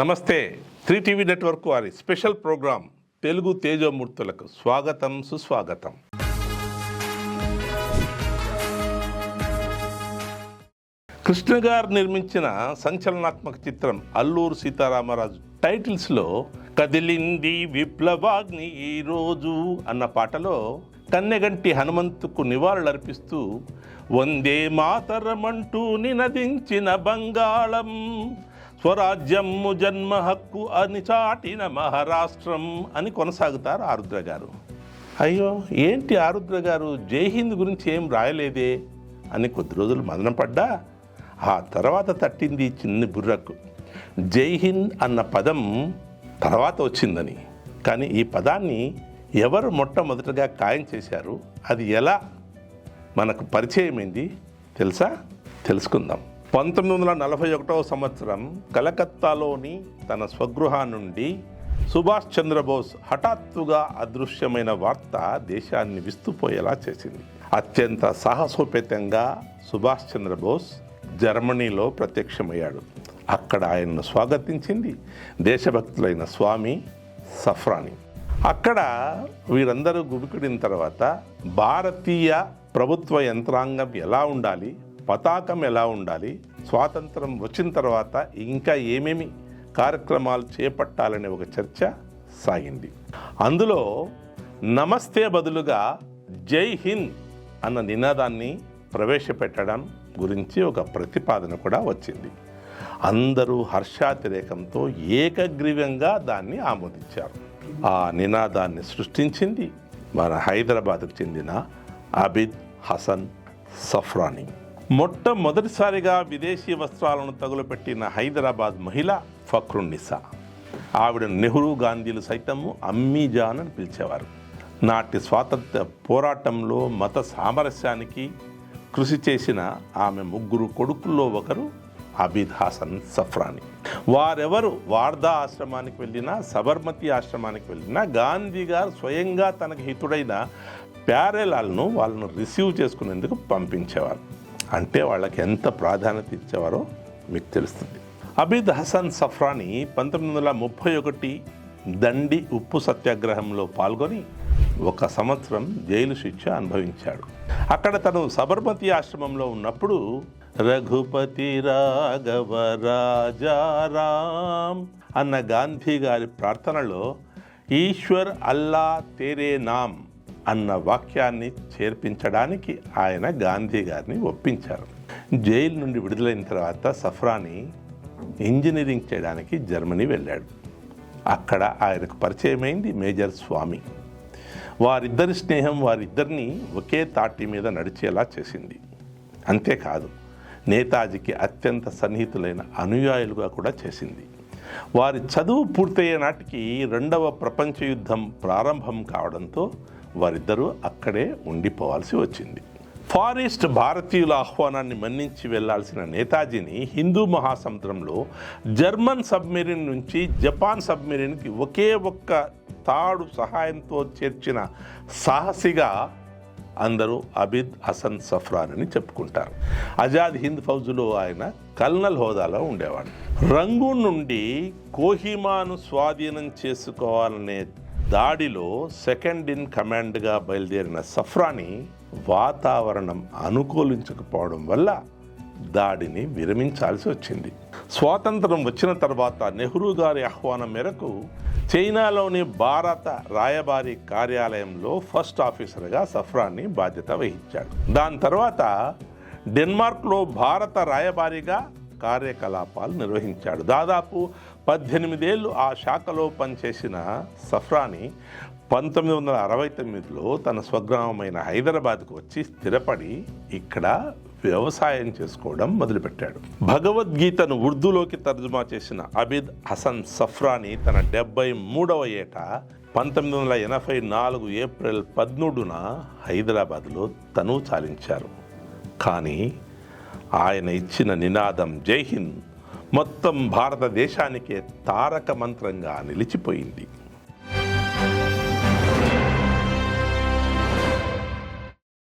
నమస్తే. Three TV network వారి special programme Telugu తేజోమూర్తులకు స్వాగతం సుస్వాగతం. కృష్ణ గారు నిర్మించిన సంచలనాత్మక చిత్రం అల్లూరు సీతారామరాజు టైటిల్స్లో కదిలింది విప్లవాగ్ని ఈరోజు అన్న పాటలో కన్నెగంటి హనుమంతుకు నివాళులర్పిస్తూ వందే మాతరమంటూ నినదించిన బంగాళం స్వరాజ్యము జన్మ హక్కు అని చాటిన మహారాష్ట్రం అని కొనసాగుతారు ఆరుద్ర గారు. అయ్యో ఏంటి ఆరుద్ర గారు? జై హింద్ గురించి ఏం రాయలేదే? అని కొద్ది రోజులు మదనపడ్డా ఆ తర్వాత తట్టింది చిన్ని బుర్రకు. జై హింద్ అన్న పదం తర్వాత వచ్చిందని. కానీ ఈ పదాన్ని ఎవరు మొట్టమొదటగా ఖాయం చేశారు? అది ఎలా? మనకు పరిచయమైంది. తెలుసా? తెలుసుకుందాం. పంతొమ్మిది వందల నలభై ఒకటవ సంవత్సరం కలకత్తాలోని తన స్వగృహా నుండి సుభాష్ చంద్రబోస్ హఠాత్తుగా అదృశ్యమైన వార్త దేశాన్ని విస్తుపోయేలా చేసింది. అత్యంత సాహసోపేతంగా సుభాష్ చంద్రబోస్ జర్మనీలో ప్రత్యక్షమయ్యాడు. అక్కడ ఆయన్ను స్వాగతించింది దేశభక్తులైన స్వామి సఫ్రాని అక్కడ వీరందరూ గుమికుడిన తర్వాత భారతీయ ప్రభుత్వ యంత్రాంగం ఎలా ఉండాలి? పతాకం ఎలా ఉండాలి స్వాతంత్రం వచ్చిన తర్వాత ఇంకా ఏమేమి కార్యక్రమాలు చేపట్టాలనే ఒక చర్చ సాగింది. అందులో నమస్తే బదులుగా జై హింద్ అన్న నినాదాన్ని ప్రవేశపెట్టడం గురించి ఒక ప్రతిపాదన కూడా వచ్చింది. అందరూ హర్షాతిరేకంతో ఏకగ్రీవంగా దాన్ని ఆమోదించారు. ఆ నినాదాన్ని సృష్టించింది మన హైదరాబాద్కు చెందిన అబిద్ హసన్ సఫ్రానీ. మొట్టమొదటిసారిగా విదేశీ వస్త్రాలను తగులపెట్టిన హైదరాబాద్ మహిళ ఫక్రున్నిసా ఆవిడ నెహ్రూ గాంధీలు సైతము అమ్మీజాన్ అని పిలిచేవారు. నాటి స్వాతంత్ర పోరాటంలో మత సామరస్యానికి కృషి చేసిన ఆమె ముగ్గురు కొడుకుల్లో ఒకరు అబిద్ హాసన్ సఫ్రాని. వారెవరు వార్ధా ఆశ్రమానికి వెళ్ళినా సబర్మతి ఆశ్రమానికి వెళ్ళినా గాంధీ గారు స్వయంగా తనకు హితుడైన ప్యారెలాల్ను వాళ్ళను రిసీవ్ చేసుకునేందుకు పంపించేవారు. అంటే వాళ్ళకి ఎంత ప్రాధాన్యత ఇచ్చేవారో మీకు తెలుస్తుంది. అబిద్ హసన్ సఫ్రాని పంతొమ్మిది వందల ముప్పై ఒకటి దండి ఉప్పు సత్యాగ్రహంలో పాల్గొని ఒక సంవత్సరం జైలు శిక్ష అనుభవించాడు. అక్కడ తను సబర్మతి ఆశ్రమంలో ఉన్నప్పుడు రఘుపతి రాఘవ రాజారాం అన్న గాంధీ గారి ప్రార్థనలో ఈశ్వర్ అల్లా తేరే నామ్ అన్న వాక్యాన్ని చేర్పించడానికి ఆయన గాంధీ గారిని ఒప్పించారు. జైలు నుండి విడుదలైన తర్వాత సఫ్రాని ఇంజనీరింగ్ చేయడానికి జర్మనీ వెళ్ళాడు. అక్కడ ఆయనకు పరిచయమైంది మేజర్ స్వామి. వారిద్దరి స్నేహం వారిద్దరిని ఒకే తాటి మీద నడిచేలా చేసింది. అంతేకాదు నేతాజీకి అత్యంత సన్నిహితులైన అనుయాయులుగా కూడా చేసింది. వారి చదువు పూర్తయ్యే నాటికి రెండవ ప్రపంచ యుద్ధం ప్రారంభం కావడంతో వారిద్దరూ అక్కడే ఉండిపోవాల్సి వచ్చింది. ఫారెస్ట్ భారతీయుల ఆహ్వానాన్ని మన్నించి వెళ్ళాల్సిన నేతాజీని హిందూ మహాసముద్రంలో జర్మన్ సబ్మెరీన్ నుంచి జపాన్ సబ్మెరీన్కి ఒకే ఒక్క తాడు సహాయంతో చేర్చిన సాహసిగా అందరూ అబిద్ హసన్ సఫ్రాన్ అని చెప్పుకుంటారు. ఆజాద్ హింద్ ఫౌజులో ఆయన కల్నల్ హోదాలో ఉండేవాడు. రంగూన్ నుండి కోహిమాను స్వాధీనం చేసుకోవాలనే దాడిలో సెకండ్ ఇన్ కమాండ్గా బయలుదేరిన సఫ్రాని వాతావరణం అనుకూలించకపోవడం వల్ల దాడిని విరమించాల్సి వచ్చింది. స్వాతంత్రం వచ్చిన తర్వాత నెహ్రూ గారి ఆహ్వానం మేరకు చైనాలోని భారత రాయబారి కార్యాలయంలో ఫస్ట్ ఆఫీసర్గా సఫ్రాన్ని బాధ్యత వహించాడు. దాని తర్వాత డెన్మార్క్లో భారత రాయబారిగా కార్యకలాపాలు నిర్వహించాడు. దాదాపు పద్దెనిమిదేళ్ళు ఆ శాఖలో పనిచేసిన సఫ్రాని పంతొమ్మిది వందల అరవై తొమ్మిదిలో తన స్వగ్రామమైన హైదరాబాద్కు వచ్చి స్థిరపడి ఇక్కడ వ్యవసాయం చేసుకోవడం మొదలుపెట్టాడు. భగవద్గీతను ఉర్దూలోకి తర్జుమా చేసిన అబిద్ హసన్ సఫ్రాని తన డెబ్బై మూడవ ఏట పంతొమ్మిది వందల ఎనభై నాలుగు ఏప్రిల్ పద్మూడున హైదరాబాద్లో తను చాలించారు. కానీ ఆయన ఇచ్చిన నినాదం జై హింద్. మొత్తం భారతదేశానికే తారక మంత్రంగా నిలిచిపోయింది.